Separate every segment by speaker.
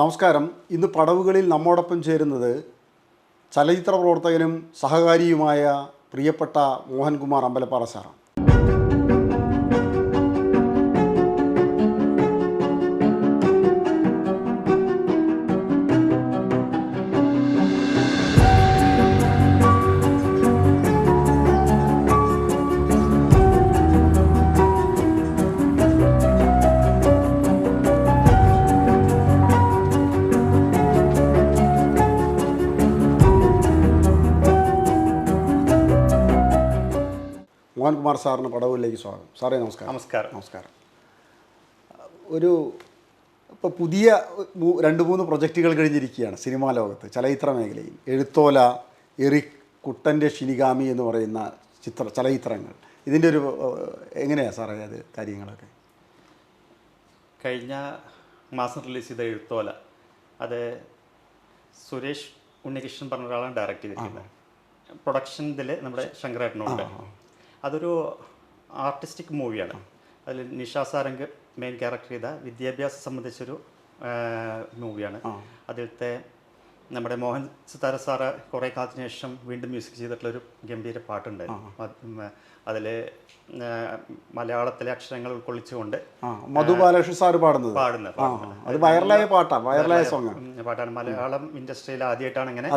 Speaker 1: നമസ്കാരം. ഇന്ന് പടവുകളിൽ നമ്മോടൊപ്പം ചേരുന്നത് ചലച്ചിത്ര പ്രവർത്തകനും സഹകാരിയുമായ പ്രിയപ്പെട്ട മോഹൻകുമാർ അമ്പലപ്പാറ സാറാണ്. മോഹൻകുമാർ സാറിന് പടവിലേക്ക് സ്വാഗതം. സാറേ നമസ്കാരം.
Speaker 2: നമസ്കാരം.
Speaker 1: നമസ്കാരം. ഒരു ഇപ്പോൾ പുതിയ രണ്ട് മൂന്ന് പ്രൊജക്റ്റുകൾ കഴിഞ്ഞിരിക്കുകയാണ് സിനിമാ ലോകത്ത്. ചലച്ചിത്ര മേഖലയിൽ. എഴുത്തോല എറിക് കുട്ടന്റെ ഷിനിഗാമി എന്ന് പറയുന്ന ചിത്ര ചലച്ചിത്രങ്ങൾ. ഇതിന്റെ ഒരു എങ്ങനെയാണ് സാറേ അത് കാര്യങ്ങളൊക്കെ?
Speaker 2: കഴിഞ്ഞ മാസം റിലീസ് ചെയ്ത എഴുത്തോല. അത് സുരേഷ് ഉണ്ണികൃഷ്ണൻ പറഞ്ഞ ഒരാളാണ് ഡയറക്റ്റ് ചെയ്തിരിക്കുന്നത്. പ്രൊഡക്ഷൻ ഇതിൽ നമ്മുടെ ശങ്കരേട്ടനുണ്ട്. അതൊരു ആർട്ടിസ്റ്റിക് മൂവിയാണ് അതിൽ നിഷാ സാരംഗ് മെയിൻ ക്യാരക്ടർ ചെയ്ത വിദ്യാഭ്യാസം സംബന്ധിച്ചൊരു മൂവിയാണ് അതിലത്തെ നമ്മുടെ മോഹൻ സിത്താര സാറ് കുറേ കാലത്തിന് ശേഷം വീണ്ടും മ്യൂസിക് ചെയ്തിട്ടുള്ളൊരു ഗംഭീര പാട്ടുണ്ടായിരുന്നു. അതിൽ മലയാളത്തിലെ അക്ഷരങ്ങൾ ഉൾക്കൊള്ളിച്ചുകൊണ്ട്
Speaker 1: മധു ബാലകൃഷ്ണൻ സാർ പാടുന്നത്.
Speaker 2: പാടുന്ന
Speaker 1: ആ ആ. അത് വൈറലായ പാട്ടാണ് വൈറലായ സോങ്
Speaker 2: പാട്ടാണ്. മലയാളം ഇൻഡസ്ട്രിയിൽ ആദ്യമായിട്ടാണ് ഇങ്ങനെ.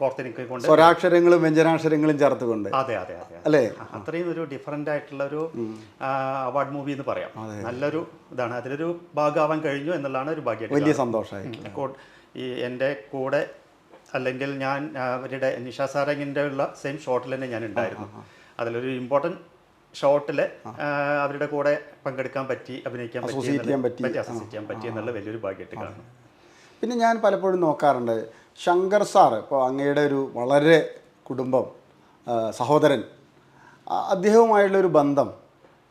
Speaker 2: കോർത്തിനിക്കൊണ്ട്
Speaker 1: സ്വരാക്ഷരങ്ങളും വ്യഞ്ജനാക്ഷരങ്ങളും ചേർത്തുകൊണ്ട്.
Speaker 2: അതെ അതെ അതെ
Speaker 1: അല്ലേ?
Speaker 2: അത്രയും ഒരു ഡിഫറെന്റ് ആയിട്ടുള്ള ഒരു അവാർഡ് മൂവി എന്ന് പറയാം. നല്ലൊരു ഇതാണ്. അതിലൊരു ഭാഗമാവാൻ കഴിഞ്ഞു എന്നുള്ളതാണ് ഒരു ഭാഗ്യം
Speaker 1: വലിയ സന്തോഷമായി
Speaker 2: ഈ എന്റെ കൂടെ അല്ലെങ്കിൽ ഞാൻ അവരുടെ നിഷാ സാരംഗിന്റെ ഉള്ള സെയിം ഷോട്ടിൽ തന്നെ ഞാൻ ഉണ്ടായിരുന്നു. അതിലൊരു ഇമ്പോർട്ടന്റ് ഷോട്ടിൽ അവരുടെ കൂടെ പങ്കെടുക്കാൻ പറ്റി അഭിനയിക്കാൻ പറ്റി അസോസിയേറ്റ് ചെയ്യാൻ പറ്റി. എന്നുള്ള വലിയൊരു ഭാഗ്യമായിട്ട് കാണുന്നു.
Speaker 1: പിന്നെ ഞാൻ പലപ്പോഴും നോക്കാറുണ്ട് ശങ്കർ സാർ ഇപ്പോൾ അങ്ങയുടെ ഒരു വളരെ കുടുംബം സഹോദരൻ ആ, അദ്ദേഹവുമായുള്ളൊരു ബന്ധം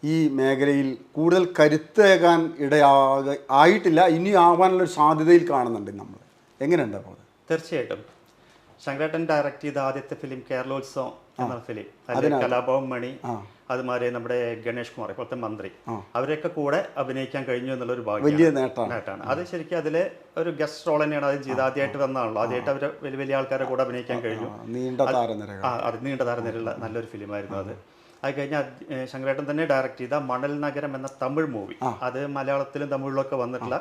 Speaker 1: ഈ മേഖലയിൽ കൂടുതൽ കരുത്തേകാൻ ഇടയാക ആയിട്ടില്ല ഇനി ആവാനുള്ളൊരു സാധ്യതയിൽ കാണുന്നുണ്ട് നമ്മൾ എങ്ങനെയുണ്ട് അപ്പോൾ?
Speaker 2: തീർച്ചയായിട്ടും. ശങ്കരേട്ടൻ ഡയറക്റ്റ് ചെയ്ത ആദ്യത്തെ ഫിലിം കേരളോത്സവം എന്ന ഫിലിം. അതിൽ കലാഭവൻ മണി അതുമാതിരി നമ്മുടെ ഗണേഷ് കുമാർ ഇപ്പോഴത്തെ മന്ത്രി. അവരെയൊക്കെ കൂടെ അഭിനയിക്കാൻ കഴിഞ്ഞു എന്നുള്ള ഒരു ഭാഗ്യം.
Speaker 1: വലിയ നേട്ടമാണ്.
Speaker 2: അത് ശരിക്കും അതിലെ ഒരു ഗസ്റ്റ് റോൾ തന്നെയാണ് അത് ചെയ്ത് ആദ്യമായിട്ട് വന്നതാണല്ലോ. ആദ്യമായിട്ട് അവർ വലിയ വലിയ ആൾക്കാരെ കൂടെ അഭിനയിക്കാൻ കഴിഞ്ഞു. അത് നീണ്ട താരനിരയുള്ള നല്ലൊരു ഫിലിമായിരുന്നു അത്. അത് കഴിഞ്ഞ ശങ്കരേട്ടൻ തന്നെ ഡയറക്റ്റ് ചെയ്ത മണൽ നഗരം എന്ന തമിഴ് മൂവി. അത് മലയാളത്തിലും തമിഴിലും ഒക്കെ വന്നിട്ടുള്ള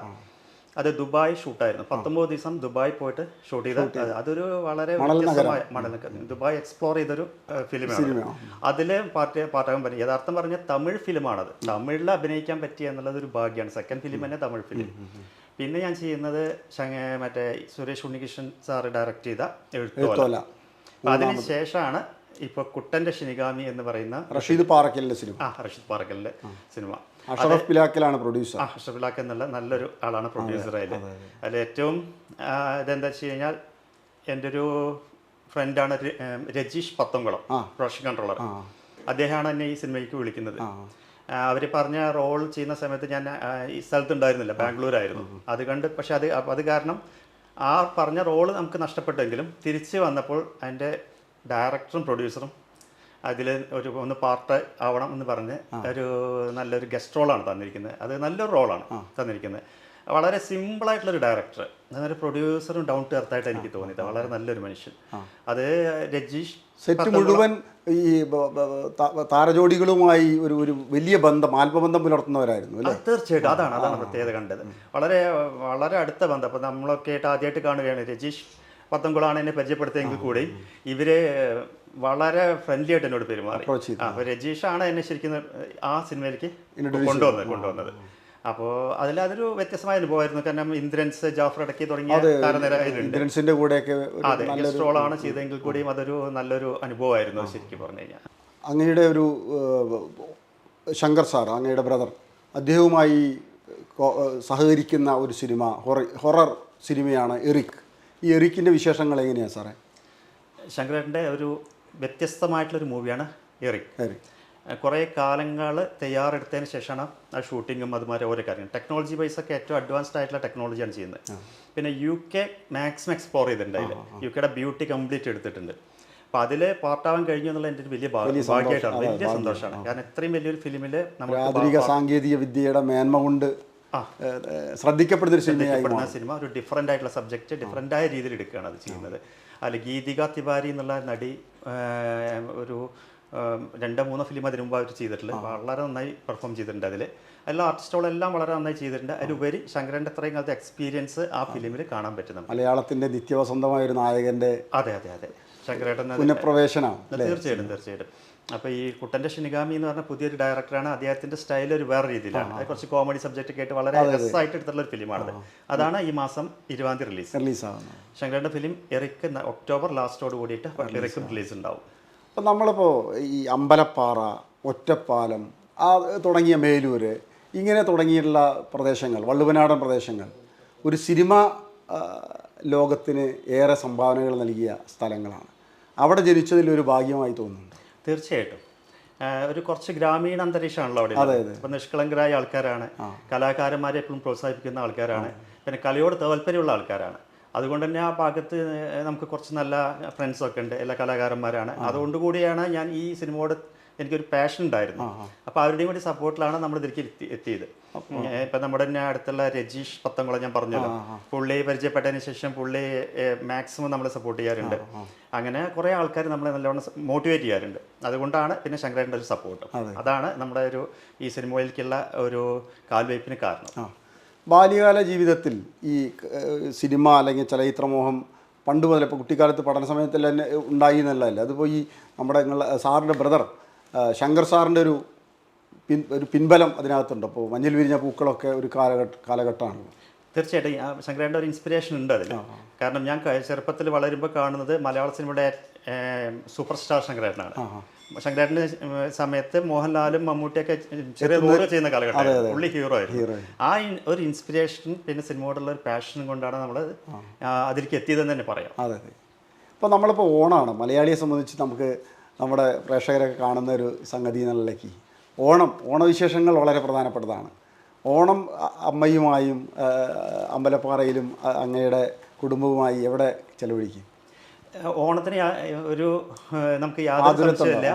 Speaker 2: അത് ദുബായ് ഷൂട്ടായിരുന്നു. പത്തൊമ്പത് ദിവസം ദുബായ് പോയിട്ട് ഷൂട്ട് ചെയ്ത അതൊരു വളരെ വ്യത്യസ്തമായ മണൽ ദുബായ് എക്സ്പ്ലോർ ചെയ്തൊരു ഫിലിമാണ് അതിലെ പാർട്ടി പാട്ടാകാൻ പറ്റും യഥാർത്ഥം പറഞ്ഞ തമിഴ് ഫിലിമാണത്. തമിഴിൽ അഭിനയിക്കാൻ പറ്റിയ എന്നുള്ളത് ഒരു ഭാഗ്യമാണ് സെക്കൻഡ് ഫിലിം തന്നെ തമിഴ് ഫിലിം പിന്നെ ഞാൻ ചെയ്യുന്നത് മറ്റേ സുരേഷ് ഉണ്ണികൃഷ്ണൻ സാറ് ഡയറക്ട് ചെയ്ത എഴുത്തോല അതിന് ശേഷമാണ് ഇപ്പൊ കുട്ടന്റെ ഷിനിഗാമി എന്ന് പറയുന്ന
Speaker 1: റഷീദ് പാറക്കലിന്റെ സിനിമ.
Speaker 2: ആ റഷീദ് പാറക്കലിന്റെ സിനിമ.
Speaker 1: അഷറഫ് പിലാക്കലാണ് പ്രൊഡ്യൂസർ
Speaker 2: അഷറഫ് ഷബിലാക്ക് എന്നുള്ള നല്ലൊരു ആളാണ് പ്രൊഡ്യൂസർ അതിൽ അതിൽ ഏറ്റവും ഇതെന്താ വെച്ച് കഴിഞ്ഞാൽ എന്റെ ഒരു ഫ്രണ്ടാണ് രജീഷ് പത്തംകുളം പ്രൊഡക്ഷൻ കൺട്രോളർ അദ്ദേഹമാണ് എന്നെ ഈ സിനിമയ്ക്ക് വിളിക്കുന്നത്. അവർ പറഞ്ഞ റോൾ ചെയ്യുന്ന സമയത്ത് ഞാൻ ഈ സ്ഥലത്ത് ഉണ്ടായിരുന്നില്ല ബാംഗ്ലൂരായിരുന്നു അത് കണ്ട് പക്ഷെ അത് അത് കാരണം ആ പറഞ്ഞ റോൾ നമുക്ക് നഷ്ടപ്പെട്ടെങ്കിലും തിരിച്ച് വന്നപ്പോൾ അതിന്റെ ഡയറക്ടറും പ്രൊഡ്യൂസറും അതിൽ ഒരു ഒന്ന് പാർട്ട് ആവണം എന്ന് പറഞ്ഞ് ഒരു നല്ലൊരു ഗസ്റ്റ് റോളാണ് തന്നിരിക്കുന്നത്. അത് നല്ലൊരു റോളാണ് തന്നിരിക്കുന്നത്. വളരെ സിമ്പിളായിട്ടുള്ളൊരു ഡയറക്ടർ. അതൊരു പ്രൊഡ്യൂസറും ഡൗൺ ടു എർത്തായിട്ട് എനിക്ക് തോന്നിയത്. വളരെ നല്ലൊരു മനുഷ്യൻ. അത് രജീഷ്
Speaker 1: സെറ്റ് മുഴുവൻ ഈ താരജോഡികളുമായി ഒരു ഒരു വലിയ ബന്ധം ആത്മബന്ധം പുലർത്തുന്നവരായിരുന്നു അല്ലേ?
Speaker 2: തീർച്ചയായിട്ടും. അതാണ് അതാണ് പ്രത്യേകത കണ്ടത്. വളരെ വളരെ അടുത്ത ബന്ധം. അപ്പം നമ്മളൊക്കെ ആയിട്ട് ആദ്യമായിട്ട് കാണുകയാണ് രജീഷ് പത്തംകുളാണ് എന്നെ പരിചയപ്പെടുത്തിയെങ്കിൽ കൂടി ഇവർ വളരെ ഫ്രണ്ട്ലി ആയിട്ട് എന്നോട് പെരുമാറി.
Speaker 1: അപ്പൊ
Speaker 2: രജീഷ് അപ്പോൾ രജീഷാണ് എന്നെ ശരിക്കും ആ സിനിമയിലേക്ക് കൊണ്ടുവന്നത് കൊണ്ടുവന്നത്. അപ്പോൾ അതിൽ അതൊരു വ്യത്യസ്തമായ അനുഭവമായിരുന്നു. കാരണം ഇന്ദ്രൻസ് ജാഫർ അടക്കി തുടങ്ങിയ
Speaker 1: ഇന്ദ്രൻസിന്റെ കൂടെയൊക്കെ
Speaker 2: അതെ ചെയ്തതെങ്കിൽ കൂടിയും അതൊരു നല്ലൊരു അനുഭവമായിരുന്നു ശരിക്കും പറഞ്ഞു കഴിഞ്ഞാൽ.
Speaker 1: അങ്ങയുടെ ഒരു ശങ്കർ സാർ അങ്ങയുടെ ബ്രദർ അദ്ദേഹവുമായി സഹകരിക്കുന്ന ഒരു സിനിമ ഹൊറർ സിനിമയാണ് എറിക്. ഈ എറിക്കിന്റെ വിശേഷങ്ങൾ എങ്ങനെയാണ് സാറേ?
Speaker 2: ശങ്കരേട്ടന്റെ ഒരു വ്യത്യസ്തമായിട്ടുള്ളൊരു മൂവിയാണ് എറിക്. കുറേ കാലങ്ങൾ തയ്യാറെടുത്തതിന് ശേഷമാണ് ആ ഷൂട്ടിങ്ങും അതുമാതിരി ഓരോ കാര്യങ്ങൾ ടെക്നോളജി വൈസ് ഒക്കെ ഏറ്റവും അഡ്വാൻസ്ഡ് ആയിട്ടുള്ള ടെക്നോളജിയാണ് ചെയ്യുന്നത്. പിന്നെ യു കെ മാക്സിമം എക്സ്പ്ലോർ ചെയ്തിട്ടുണ്ട് അതിൽ യു കെയുടെ ബ്യൂട്ടി കംപ്ലീറ്റ് എടുത്തിട്ടുണ്ട്. അപ്പോൾ അതിൽ പാർട്ടാവാൻ കഴിഞ്ഞു എന്നുള്ള എന്റെ ഒരു വലിയ ഭാഗ്യമായിട്ടാണ്. വലിയ സന്തോഷമാണ്. കാരണം ഇത്രയും വലിയൊരു ഫിലിമിൽ നമുക്ക്
Speaker 1: ആധുനിക സാങ്കേതിക വിദ്യയുടെ മേന്മ കൊണ്ട് ശ്രദ്ധിക്കപ്പെടുന്ന ഒരു സിനിമയായി
Speaker 2: സിനിമ ഒരു ഡിഫറെന്റ് ആയിട്ടുള്ള സബ്ജക്റ്റ് ഡിഫറെന്റ് ആയ രീതിയിൽ എടുക്കുകയാണ് അത് ചെയ്യുന്നത്. അതിൽ ഗീതിക തിവാരി എന്നുള്ള നടി ഒരു രണ്ട് മൂന്ന് ഫിലിം അതിന് മുമ്പ് അവർ ചെയ്തിട്ടുണ്ട് വളരെ നന്നായി പെർഫോം ചെയ്തിട്ടുണ്ട് അതിൽ എല്ലാ ആർട്ടിസ്റ്റുകളെല്ലാം വളരെ നന്നായി ചെയ്തിട്ടുണ്ട്. അതിലുപരി ശങ്കരന്റെ അത്രയും കാലത്തെ എക്സ്പീരിയൻസ് ആ ഫിലിമിൽ കാണാൻ പറ്റുന്നുണ്ട്.
Speaker 1: മലയാളത്തിന്റെ നിത്യവസന്തമായ ഒരു നായകന്റെ
Speaker 2: അതെ അതെ അതെ. ശങ്കരേട്ടൻ തീർച്ചയായിട്ടും തീർച്ചയായിട്ടും. അപ്പോൾ ഈ കുട്ടന്റെ ഷിനിഗാമി എന്ന് പറഞ്ഞ പുതിയൊരു ഡയറക്ടറാണ് അദ്ദേഹത്തിന്റെ സ്റ്റൈൽ ഒരു വേറെ രീതിയിലാണ്. അത് കുറച്ച് കോമഡി സബ്ജക്റ്റ് ഒക്കെ ആയിട്ട് വളരെ രസമായിട്ട് എടുത്തുള്ള ഒരു ഫിലിമാണത് അതാണ് ഈ മാസം ഇരുപതാം തീയതി റിലീസ്
Speaker 1: റിലീസ് ആവുന്നത്.
Speaker 2: ശങ്കരന്റെ ഫിലിം എറിക്ക് ഒക്ടോബർ ലാസ്റ്റോട് കൂടിയിട്ട് എറിക്കും റിലീസ് ഉണ്ടാവും.
Speaker 1: അപ്പം നമ്മളിപ്പോൾ ഈ അമ്പലപ്പാറ ഒറ്റപ്പാലം ആ തുടങ്ങിയ മേലൂര് ഇങ്ങനെ തുടങ്ങിയിട്ടുള്ള പ്രദേശങ്ങൾ വള്ളുവനാടൻ പ്രദേശങ്ങൾ ഒരു സിനിമ ലോകത്തിന് ഏറെ സംഭാവനകൾ നൽകിയ സ്ഥലങ്ങളാണ്. അവിടെ ജനിച്ചതിൽ ഒരു ഭാഗ്യമായി തോന്നുന്നുണ്ട്
Speaker 2: തീർച്ചയായിട്ടും. ഒരു കുറച്ച് ഗ്രാമീണ അന്തരീക്ഷമാണല്ലോ അവിടെ ഇപ്പം നിഷ്കളങ്കരായ ആൾക്കാരാണ്. കലാകാരന്മാരെ എപ്പോഴും പ്രോത്സാഹിപ്പിക്കുന്ന ആൾക്കാരാണ്. പിന്നെ കലയോട് താല്പര്യമുള്ള ആൾക്കാരാണ്. അതുകൊണ്ട് തന്നെ ആ ഭാഗത്ത് നമുക്ക് കുറച്ച് നല്ല ഫ്രണ്ട്സൊക്കെ ഉണ്ട്. എല്ലാ കലാകാരന്മാരാണ്. അതുകൊണ്ട് കൂടിയാണ് ഞാൻ ഈ സിനിമയോട് എനിക്കൊരു പാഷൻ ഉണ്ടായിരുന്നു. അപ്പോൾ അവരുടെയും കൂടി സപ്പോർട്ടിലാണ് നമ്മൾ ഇതിലേക്ക് എത്തി എത്തിയത്. ഇപ്പം നമ്മുടെ തന്നെ അടുത്തുള്ള രജീഷ് പത്തംകുളം ഞാൻ പറഞ്ഞല്ലോ. പുള്ളിയെ പരിചയപ്പെട്ടതിന് ശേഷം പുള്ളി മാക്സിമം നമ്മളെ സപ്പോർട്ട് ചെയ്യാറുണ്ട്. അങ്ങനെ കുറേ ആൾക്കാർ നമ്മളെ നല്ലവണ്ണം മോട്ടിവേറ്റ് ചെയ്യാറുണ്ട്. അതുകൊണ്ടാണ് പിന്നെ ശങ്കരേട്ടന്റെ ഒരു സപ്പോർട്ട് അതാണ് നമ്മുടെ ഒരു ഈ സിനിമയിലേക്കുള്ള ഒരു കാൽവയ്പ്പിന് കാരണം.
Speaker 1: ബാല്യകാല ജീവിതത്തിൽ ഈ സിനിമ അല്ലെങ്കിൽ ചലച്ചിത്രമോഹം പണ്ട് മുതൽ ഇപ്പോൾ കുട്ടിക്കാലത്ത് പഠന സമയത്തിൽ തന്നെ ഉണ്ടായി എന്നുള്ളതല്ല അതിപ്പോൾ ഈ നമ്മുടെ സാറിന്റെ ബ്രദർ ശങ്കർ സാറിന്റെ ഒരു പിൻ ഒരു പിൻബലം അതിനകത്തുണ്ട്. അപ്പോൾ മഞ്ഞിൽ വിരിഞ്ഞ പൂക്കളൊക്കെ ഒരു കാലഘട്ട കാലഘട്ടമാണ്.
Speaker 2: തീർച്ചയായിട്ടും ആ ശങ്കരേന്റെ ഒരു ഇൻസ്പിറേഷൻ ഉണ്ട് അതിൽ കാരണം ഞാൻ ചെറുപ്പത്തിൽ വളരുമ്പോൾ കാണുന്നത് മലയാള സിനിമയുടെ സൂപ്പർ സ്റ്റാർ ശങ്കരേട്ടനാണ്. ശങ്കരേട്ടന്റെ സമയത്ത് മോഹൻലാലും മമ്മൂട്ടിയൊക്കെ ചെറിയ റോൾ ചെയ്യുന്ന കാലഘട്ടം പുള്ളി ഹീറോ ആയിരുന്നു. ആ ഒരു ഇൻസ്പിറേഷൻ പിന്നെ സിനിമയോടുള്ള ഒരു പാഷനും കൊണ്ടാണ് നമ്മൾ അതിലേക്ക് എത്തിയതെന്ന് തന്നെ പറയാം.
Speaker 1: അതെ അതെ. ഇപ്പോൾ നമ്മളിപ്പോൾ ഓണാണ്. മലയാളിയെ സംബന്ധിച്ച് നമുക്ക് നമ്മുടെ പ്രേക്ഷകരൊക്കെ കാണുന്ന ഒരു സംഗതി എന്നുള്ളിലേക്ക് ഓണം ഓണവിശേഷങ്ങൾ വളരെ പ്രധാനപ്പെട്ടതാണ്. ഓണം അമ്മയുമായും അമ്പലപ്പാറയിലും അങ്ങയുടെ കുടുംബവുമായി എവിടെ ചെലവഴിക്കും?
Speaker 2: ഓണത്തിന് ഒരു നമുക്ക് യാതൊരു സംശയമില്ല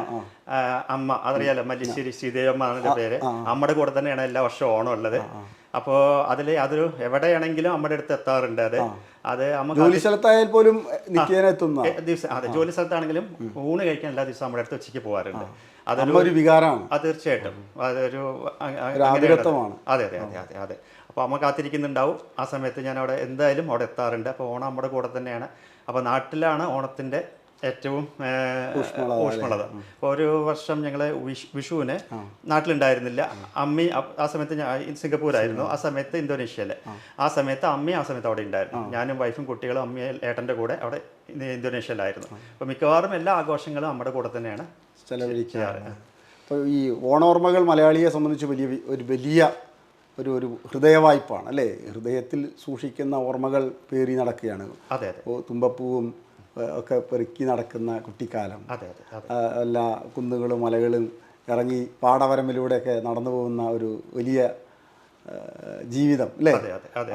Speaker 2: അമ്മ അതറിയാലോ മല്ലിശ്ശേരി ശ്രീദേവമ്മ എന്നുള്ള പേര്. അമ്മയുടെ കൂടെ തന്നെയാണ് എല്ലാ വർഷവും ഓണം ഉള്ളത്. അപ്പോൾ അതിൽ അതൊരു എവിടെയാണെങ്കിലും അമ്മയുടെ അടുത്ത് എത്താറുണ്ട് അത്. അത് അമ്മ
Speaker 1: ജോലി സ്ഥലത്തായാൽ പോലും എത്തുന്ന.
Speaker 2: ദിവസം അതെ ജോലി സ്ഥലത്താണെങ്കിലും ഊണ് കഴിക്കാൻ എല്ലാ ദിവസവും നമ്മുടെ അടുത്ത് ഉച്ചയ്ക്ക് പോകാറുണ്ട് അതൊരു
Speaker 1: വികാരമാണ്.
Speaker 2: അത് തീർച്ചയായിട്ടും. അതൊരു. അതെ. അതെ അതെ അതെ അതെ അപ്പോൾ അമ്മ കാത്തിരിക്കുന്നുണ്ടാവും. ആ സമയത്ത് ഞാൻ അവിടെ എന്തായാലും അവിടെ എത്താറുണ്ട്. അപ്പോൾ ഓണം നമ്മുടെ കൂടെ തന്നെയാണ്. അപ്പോൾ നാട്ടിലാണ് ഓണത്തിന്റെ ഏറ്റവും ഊഷ്മളത്. അപ്പോൾ ഒരു വർഷം ഞങ്ങൾ വിഷുവിന് നാട്ടിലുണ്ടായിരുന്നില്ല. അമ്മി ആ സമയത്ത് ഞാൻ സിംഗപ്പൂരായിരുന്നു. ആ സമയത്ത് ഇന്തോനേഷ്യയിലെ. ആ. സമയത്ത് അമ്മി ആ സമയത്ത് അവിടെ ഉണ്ടായിരുന്നു. ഞാനും വൈഫും കുട്ടികളും അമ്മി ഏട്ടന്റെ കൂടെ അവിടെ ഇന്തോനേഷ്യയിലായിരുന്നു. അപ്പോൾ മിക്കവാറും എല്ലാ ആഘോഷങ്ങളും നമ്മുടെ കൂടെ തന്നെയാണ്
Speaker 1: ചെലവഴിക്കാറ് അപ്പോൾ ഈ ഓണോർമ്മകൾ മലയാളിയെ സംബന്ധിച്ച് വലിയ ഒരു വലിയ ഒരു ഒരു ഹൃദയവായ്പാണ് അല്ലേ? ഹൃദയത്തിൽ സൂക്ഷിക്കുന്ന ഓർമ്മകൾ പേറി നടക്കുകയാണ്. തുമ്പപ്പൂവും ഒക്കെ പെറുക്കി നടക്കുന്ന കുട്ടിക്കാലം. എല്ലാ കുന്നുകളും മലകളും ഇറങ്ങി പാടവരമ്പിലൂടെയൊക്കെ നടന്നു പോകുന്ന ഒരു വലിയ ജീവിതം അല്ലേ?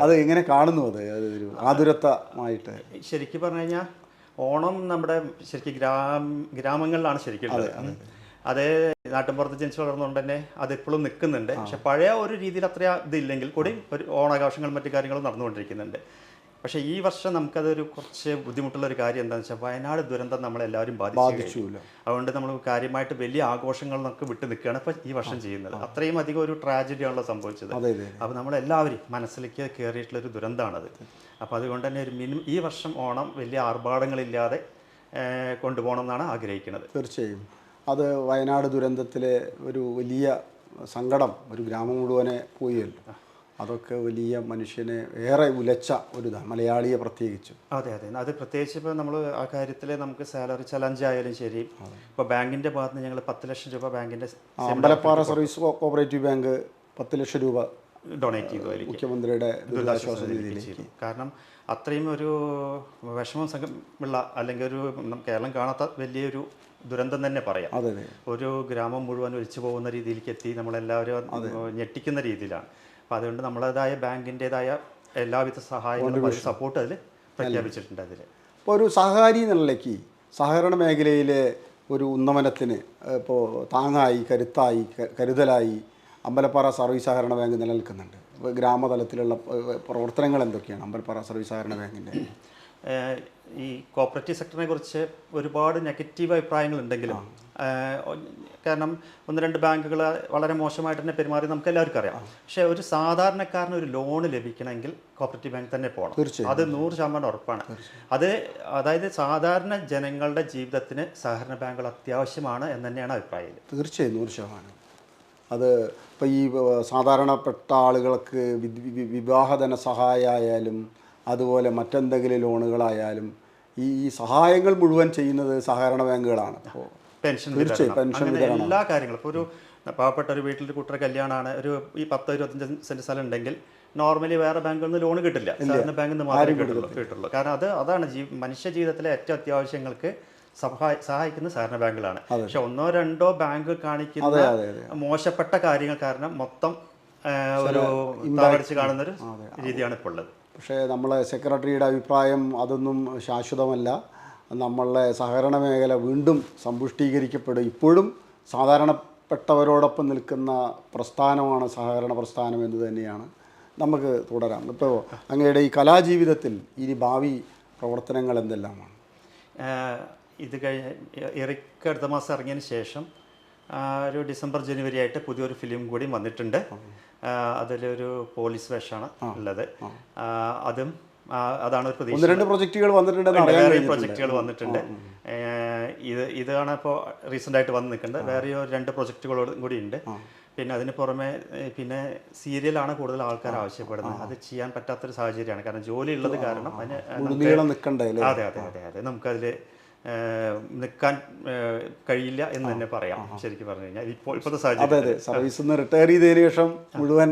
Speaker 2: അതെ
Speaker 1: എങ്ങനെ കാണുന്നു അത്? ഒരു ആതുരത്വമായിട്ട്.
Speaker 2: ശരിക്കും പറഞ്ഞു കഴിഞ്ഞാൽ ഓണം നമ്മുടെ ശരിക്കും ഗ്രാമ ഗ്രാമങ്ങളിലാണ് ശരിക്കും. അത്. നാട്ടിൻപുറത്ത് ജനിച്ചു വളർന്നുകൊണ്ട് തന്നെ അത് ഇപ്പോഴും നിൽക്കുന്നുണ്ട് പക്ഷെ പഴയ ഒരു രീതിയിൽ അത്ര ഇതില്ലെങ്കിൽ കൂടി ഒരു ഓണാഘോഷങ്ങളും മറ്റു കാര്യങ്ങളും നടന്നുകൊണ്ടിരിക്കുന്നുണ്ട്. പക്ഷേ ഈ വർഷം നമുക്കതൊരു കുറച്ച് ബുദ്ധിമുട്ടുള്ള ഒരു കാര്യം എന്താണെന്ന് വെച്ചാൽ വയനാട് ദുരന്തം നമ്മളെല്ലാവരും ബാധിച്ചു അതുകൊണ്ട് നമ്മൾ കാര്യമായിട്ട് വലിയ ആഘോഷങ്ങൾ നമുക്ക് വിട്ടു നിൽക്കുകയാണ് ഇപ്പം ഈ വർഷം ചെയ്യുന്നത്. അത്രയും അധികം ഒരു ട്രാജഡിയാണല്ലോ സംഭവിച്ചത്. അപ്പോൾ നമ്മളെല്ലാവരും മനസ്സിലേക്ക് കയറിയിട്ടുള്ളൊരു ദുരന്തമാണത്. അപ്പോൾ അതുകൊണ്ട് തന്നെ ഒരു മിനിമം ഈ വർഷം ഓണം വലിയ ആർഭാടങ്ങളില്ലാതെ കൊണ്ടുപോകണം എന്നാണ് ആഗ്രഹിക്കുന്നത്.
Speaker 1: തീർച്ചയായും. അത് വയനാട് ദുരന്തത്തിലെ ഒരു വലിയ സങ്കടം ഒരു ഗ്രാമം മുഴുവനെ പോയല്ലോ. അതൊക്കെ വലിയ മനുഷ്യനെ ഏറെ ഉലച്ച ഒരു ഇതാണ് മലയാളിയെ പ്രത്യേകിച്ച്.
Speaker 2: അതെ അതെ. അത് പ്രത്യേകിച്ച് ഇപ്പോൾ നമ്മൾ ആ കാര്യത്തിൽ നമുക്ക് സാലറി ചലഞ്ച് ആയാലും ശരി. ഇപ്പോൾ ബാങ്കിന്റെ ഭാഗത്ത് നിന്ന് ഞങ്ങൾ പത്ത് ലക്ഷം രൂപ
Speaker 1: ബാങ്കിന്റെ Ambalappara service co- cooperative bank പത്ത് ലക്ഷം രൂപ
Speaker 2: ഡൊണേറ്റ് ചെയ്തു അതിലേക്ക്
Speaker 1: മുഖ്യമന്ത്രിയുടെ ദുരിതാശ്വാസ നിധിയിലേക്ക്
Speaker 2: കാരണം അത്രയും ഒരു വിഷമം സംഘമുള്ള അല്ലെങ്കിൽ ഒരു കേരളം കാണാത്ത വലിയൊരു ദുരന്തം തന്നെ പറയാം. ഒരു ഗ്രാമം മുഴുവൻ ഒലിച്ചു പോകുന്ന രീതിയിലേക്ക് എത്തി നമ്മളെല്ലാവരും ഞെട്ടിക്കുന്ന രീതിയിലാണ്. അപ്പം അതുകൊണ്ട് നമ്മളേതായ ബാങ്കിന്റെതായ എല്ലാവിധ സഹായങ്ങളും സപ്പോർട്ട് അതിൽ പ്രഖ്യാപിച്ചിട്ടുണ്ട് അതിൽ
Speaker 1: ഇപ്പോൾ ഒരു സഹകാരി എന്നുള്ളലേക്ക് സഹകരണ മേഖലയിലെ ഒരു ഉന്നമനത്തിന് ഇപ്പോൾ താങ്ങായി കരുത്തായി കരുതലായി അമ്പലപ്പാറ സർവീസ് സഹകരണ ബാങ്ക് നിലനിൽക്കുന്നുണ്ട്. ഗ്രാമതലത്തിലുള്ള പ്രവർത്തനങ്ങൾ എന്തൊക്കെയാണ് അമ്പലപ്പാറ സർവീസ് സഹകരണ
Speaker 2: ബാങ്കിന്റെ ഈ കോപ്പറേറ്റീവ് സെക്ടറിനെ കുറിച്ച് ഒരുപാട് നെഗറ്റീവ് അഭിപ്രായങ്ങൾ ഉണ്ടെങ്കിലും കാരണം ഒന്ന് രണ്ട് ബാങ്കുകൾ വളരെ മോശമായിട്ട് തന്നെ പെരുമാറി നമുക്ക് എല്ലാവർക്കും അറിയാം. പക്ഷേ ഒരു സാധാരണക്കാരന് ഒരു ലോൺ ലഭിക്കണമെങ്കിൽ കോപ്പറേറ്റീവ് ബാങ്ക് തന്നെ പോകണം.
Speaker 1: തീർച്ചയായും.
Speaker 2: അത് നൂറ് ശതമാനം ഉറപ്പാണ്. അത് അതായത് സാധാരണ ജനങ്ങളുടെ ജീവിതത്തിന് സഹകരണ ബാങ്കുകൾ അത്യാവശ്യമാണ് എന്ന് തന്നെയാണ് അഭിപ്രായം.
Speaker 1: തീർച്ചയായും നൂറ് ശതമാനം. അത് ഇപ്പോൾ ഈ സാധാരണപ്പെട്ട ആളുകൾക്ക് വിവാഹധന സഹായമായാലും അതുപോലെ മറ്റെന്തെങ്കിലും ലോണുകളായാലും ഈ ഈ സഹായങ്ങൾ മുഴുവൻ ചെയ്യുന്നത് സഹകരണ ബാങ്കുകളാണ്. അപ്പോൾ
Speaker 2: പെൻഷൻ
Speaker 1: തീർച്ചയായും, പെൻഷൻ
Speaker 2: എല്ലാ കാര്യങ്ങളും. ഇപ്പോൾ ഒരു പാവപ്പെട്ട ഒരു വീട്ടിൽ കുട്ടിയുടെ കല്യാണമാണ്. ഒരു ഈ പത്തോ ഇരുപത്തഞ്ച് സെന്റ് സ്ഥലം ഉണ്ടെങ്കിൽ നോർമലി വേറെ ബാങ്കിൽ നിന്ന് ലോൺ കിട്ടില്ല. സാധാരണ ബാങ്കിൽ നിന്ന് മാത്രമേ കിട്ടുള്ളൂ കിട്ടുള്ളൂ. കാരണം അത് അതാണ് മനുഷ്യ ജീവിതത്തിലെ ഏറ്റവും അത്യാവശ്യങ്ങൾക്ക് സഹായ സഹായിക്കുന്ന സഹകരണ ബാങ്കുകളാണ്. പക്ഷെ ഒന്നോ രണ്ടോ ബാങ്ക് കാണിക്കുന്ന. മോശപ്പെട്ട കാര്യങ്ങൾ കാരണം മൊത്തം ഒരു താവടിച്ച് കാണുന്ന ഒരു രീതിയാണ് ഇപ്പോൾ ഉള്ളത്.
Speaker 1: പക്ഷേ നമ്മളെ സെക്രട്ടറിയുടെ അഭിപ്രായം അതൊന്നും ശാശ്വതമല്ല. നമ്മളെ സഹകരണ മേഖല വീണ്ടും സമ്പുഷ്ടീകരിക്കപ്പെടും. ഇപ്പോഴും സാധാരണപ്പെട്ടവരോടൊപ്പം നിൽക്കുന്ന പ്രസ്ഥാനമാണ് സഹകരണ പ്രസ്ഥാനം എന്ന് തന്നെയാണ് നമുക്ക് തുടരാം. ഇപ്പോൾ അങ്ങയുടെ ഈ കലാജീവിതത്തിൽ ഇനി ഭാവി പ്രവർത്തനങ്ങൾ എന്തെല്ലാമാണ്?
Speaker 2: ഇത് കഴിഞ്ഞ് ഇറക്കി അടുത്ത മാസം ഇറങ്ങിയതിന് ശേഷം ഒരു ഡിസംബർ ജനുവരി ആയിട്ട് പുതിയൊരു ഫിലിം കൂടി വന്നിട്ടുണ്ട്. അതിലൊരു പോലീസ് വേഷമാണ് ഉള്ളത്. അതും അതാണ് ഒരു പ്രതീക്ഷ.
Speaker 1: രണ്ട് പ്രൊജക്റ്റുകൾ കഴിഞ്ഞിട്ടുണ്ട്
Speaker 2: പ്രൊജക്റ്റുകൾ വന്നിട്ടുണ്ട്. ഇത് ഇതാണ് ഇപ്പോൾ റീസെന്റ് ആയിട്ട് വന്ന് നിൽക്കുന്നത്. വേറെ ഒരു രണ്ട് പ്രൊജക്റ്റുകളോട് കൂടി ഉണ്ട്. പിന്നെ അതിന് പുറമെ പിന്നെ സീരിയലാണ് കൂടുതൽ ആൾക്കാർ ആവശ്യപ്പെടുന്നത്. അത് ചെയ്യാൻ പറ്റാത്തൊരു സാഹചര്യമാണ്. കാരണം ജോലി ഉള്ളത് കാരണം അതിന് അതെ അതെ അതെ അതെ. നമുക്കതിൽ നിൽക്കാൻ കഴിയില്ല എന്ന് തന്നെ പറയാം ശരിക്കും പറഞ്ഞു കഴിഞ്ഞാൽ. ഇപ്പോൾ ഇപ്പോഴത്തെ
Speaker 1: അതെ
Speaker 2: സാഹചര്യം
Speaker 1: അതെ. സർവീസിൽ നിന്ന് റിട്ടയർ ചെയ്തതിനു ശേഷം മുഴുവൻ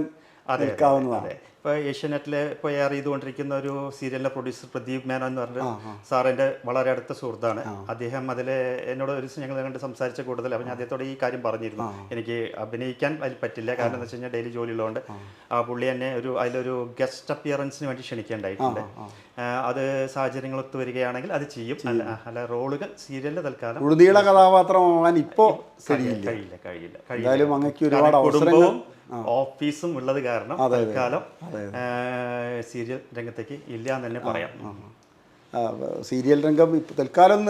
Speaker 2: അതെ. ഇപ്പോൾ ഏഷ്യാനെറ്റിൽ ഇപ്പോൾ എയർ ചെയ്തുകൊണ്ടിരിക്കുന്ന ഒരു സീരിയലിലെ പ്രൊഡ്യൂസർ പ്രദീപ് മേനോ എന്ന് പറഞ്ഞ സാറിന്റെ വളരെ അടുത്ത സുഹൃത്താണ്. അദ്ദേഹം അതിൽ എന്നോട് ഒരു ദിവസം ഞങ്ങൾ കണ്ട് സംസാരിച്ച കൂടുതൽ അപ്പം ഞാൻ അദ്ദേഹത്തോട് ഈ കാര്യം പറഞ്ഞിരുന്നു. എനിക്ക് അഭിനയിക്കാൻ അതിൽ പറ്റില്ല. കാരണം എന്താ വെച്ച് കഴിഞ്ഞാൽ ഡെയിലി ജോലി ഉള്ളതുകൊണ്ട് ആ. പുള്ളി എന്നെ ഒരു അതിലൊരു ഗസ്റ്റ് അപ്പിയറൻസിന് വേണ്ടി ക്ഷണിക്കേണ്ടായിട്ടുണ്ട്. അത് സാഹചര്യങ്ങൾ ഒത്തുവരികയാണെങ്കിൽ അത് ചെയ്യും. അല്ല അല്ല റോളുകൾ സീരിയലിൽ തൽക്കാലം
Speaker 1: കഥാപാത്രം കഥാപാത്രമാവാൻ ഇപ്പോൾ കഴിയില്ല.
Speaker 2: കഴിയില്ല കഴിയില്ല കാരണം കുടുംബവും ഓഫീസും ഉള്ളത് കാരണം തൽക്കാലം സീരിയൽ രംഗത്തേക്ക് ഇല്ല എന്ന് തന്നെ പറയാം.
Speaker 1: സീരിയൽ രംഗം തൽക്കാലം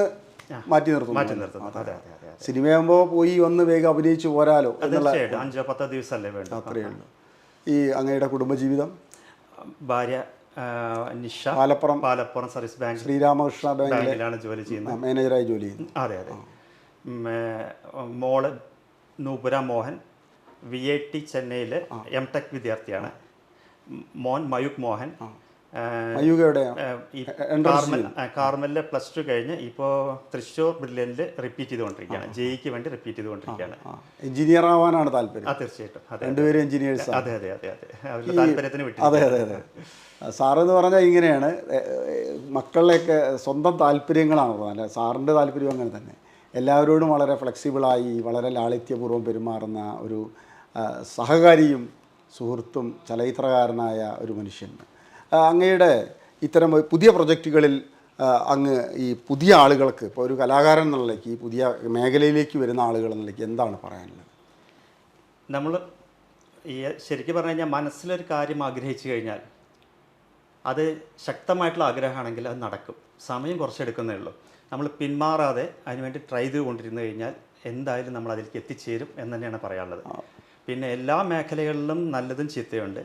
Speaker 1: മാറ്റി നിർത്തും
Speaker 2: മാറ്റി നിർത്തും അതെ അതെ
Speaker 1: സിനിമയാകുമ്പോൾ പോയി വന്ന് വേഗം അഭിനയിച്ചു പോരാലോ
Speaker 2: തീർച്ചയായിട്ടും. അഞ്ചോ പത്തോ ദിവസമല്ലേ വേണ്ട.
Speaker 1: അത്രയേ ഉള്ളൂ. ഈ അങ്ങയുടെ കുടുംബജീവിതം?
Speaker 2: ഭാര്യ നിഷ
Speaker 1: പാലപ്പുറം.
Speaker 2: പാലപ്പുറം സർവീസ് ബാങ്ക്
Speaker 1: ശ്രീരാമകൃഷ്ണ ബാങ്കിലെ
Speaker 2: ബാങ്കിലാണ് ജോലി ചെയ്യുന്നത്.
Speaker 1: മാനേജറായി ജോലി ചെയ്യുന്നത്
Speaker 2: അതെ അതെ. മോൾ Noopura Mohan V I T ചെന്നൈയിൽ എം ടെക് വിദ്യാർത്ഥിയാണ്. മോൻ മയൂക് മോഹൻ. കാർമലിലെ പ്ലസ് ടു കഴിഞ്ഞ് ഇപ്പോൾ തൃശ്ശൂർ ബ്രില്യനിൽ റിപ്പീറ്റ് ചെയ്തുകൊണ്ടിരിക്കുകയാണ്. ജെയ്ക്ക് വേണ്ടി റിപ്പീറ്റ് ചെയ്തുകൊണ്ടിരിക്കുകയാണ്.
Speaker 1: എഞ്ചിനീയർ ആവാനാണ് താല്പര്യം.
Speaker 2: ആ തീർച്ചയായിട്ടും.
Speaker 1: രണ്ടുപേരും എഞ്ചിനീയേഴ്സ്
Speaker 2: അതെ അതെ അതെ അതെ. അവരുടെ താല്പര്യത്തിന് വിട്ടു
Speaker 1: അതെ അതെ അതെ. സാറെന്ന് പറഞ്ഞാൽ ഇങ്ങനെയാണ്. എ, സ്വന്തം താല്പര്യങ്ങളാണ് സാറിന്റെ സാറിന്റെ താല്പര്യം അങ്ങനെ തന്നെ. എല്ലാവരോടും വളരെ ഫ്ലെക്സിബിളായി വളരെ ലാളിത്യപൂർവം പെരുമാറുന്ന ഒരു സഹകാരിയും സുഹൃത്തും ചലച്ചിത്രകാരനായ ഒരു മനുഷ്യൻ. അങ്ങയുടെ ഇത്തരം പുതിയ പ്രൊജക്റ്റുകളിൽ അങ്ങ് ഈ പുതിയ ആളുകൾക്ക് ഇപ്പോൾ ഒരു കലാകാരൻ എന്നുള്ളതിലേക്ക് ഈ പുതിയ മേഖലയിലേക്ക് വരുന്ന ആളുകൾ എന്നുള്ളതിലേക്ക് എന്താണ് പറയാനുള്ളത്?
Speaker 2: നമ്മൾ ഈ ശരിക്കും പറഞ്ഞു കഴിഞ്ഞാൽ മനസ്സിലൊരു കാര്യം ആഗ്രഹിച്ചു കഴിഞ്ഞാൽ അത് ശക്തമായിട്ടുള്ള ആഗ്രഹമാണെങ്കിൽ അത് നടക്കും. സമയം കുറച്ചെടുക്കുന്നേ ഉള്ളൂ. നമ്മൾ പിന്മാറാതെ അതിനുവേണ്ടി ട്രൈ ചെയ്തുകൊണ്ടിരുന്നു കഴിഞ്ഞാൽ എന്തായാലും നമ്മൾ അതിലേക്ക് എത്തിച്ചേരും എന്ന് തന്നെയാണ് പറയാനുള്ളത്. പിന്നെ എല്ലാ മേഖലകളിലും നല്ലതും ചീത്തയുണ്ട്.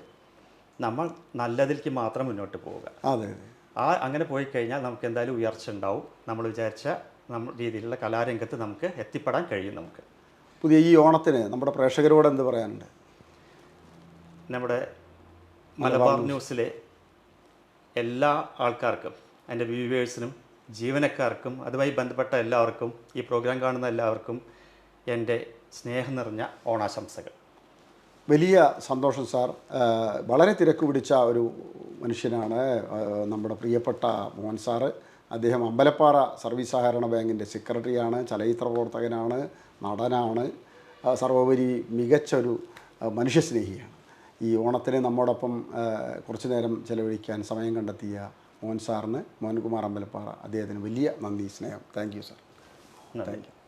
Speaker 2: നമ്മൾ നല്ലതിലേക്ക് മാത്രം മുന്നോട്ട് പോവുക.
Speaker 1: അതെ
Speaker 2: ആ അങ്ങനെ പോയി കഴിഞ്ഞാൽ നമുക്ക് എന്തായാലും ഉയർച്ച ഉണ്ടാവും. നമ്മൾ വിചാരിച്ച നമ്മൾ രീതിയിലുള്ള കലാരംഗത്ത് നമുക്ക് എത്തിപ്പെടാൻ കഴിയും നമുക്ക്.
Speaker 1: പുതിയ ഈ ഓണത്തിന് നമ്മുടെ പ്രേക്ഷകരോട് എന്ത് പറയാനുണ്ട്?
Speaker 2: നമ്മുടെ മലബാർ ന്യൂസിലെ എല്ലാ ആൾക്കാർക്കും എന്റെ വ്യൂവേഴ്സിനും ജീവനക്കാർക്കും അതുമായി ബന്ധപ്പെട്ട എല്ലാവർക്കും ഈ പ്രോഗ്രാം കാണുന്ന എല്ലാവർക്കും എന്റെ സ്നേഹം നിറഞ്ഞ ഓണാശംസകൾ.
Speaker 1: വലിയ സന്തോഷം സാർ. വളരെ തിരക്ക് പിടിച്ച ഒരു മനുഷ്യനാണ് നമ്മുടെ പ്രിയപ്പെട്ട മോഹൻ സാറ്. അദ്ദേഹം അമ്പലപ്പാറ സർവീസ് സഹകരണ ബാങ്കിന്റെ സെക്രട്ടറിയാണ് ചലച്ചിത്ര പ്രവർത്തകനാണ് നടനാണ് സർവോപരി മികച്ചൊരു ഒരു മനുഷ്യസ്നേഹിയാണ്. ഈ ഓണത്തിന് നമ്മോടൊപ്പം കുറച്ചു നേരം ചെലവഴിക്കാൻ സമയം കണ്ടെത്തിയ മോഹൻ സാറിന് മോഹൻകുമാർ അമ്പലപ്പാറ അദ്ദേഹത്തിന് വലിയ നന്ദി സ്നേഹം. Thank you sir.
Speaker 2: നന്ദി.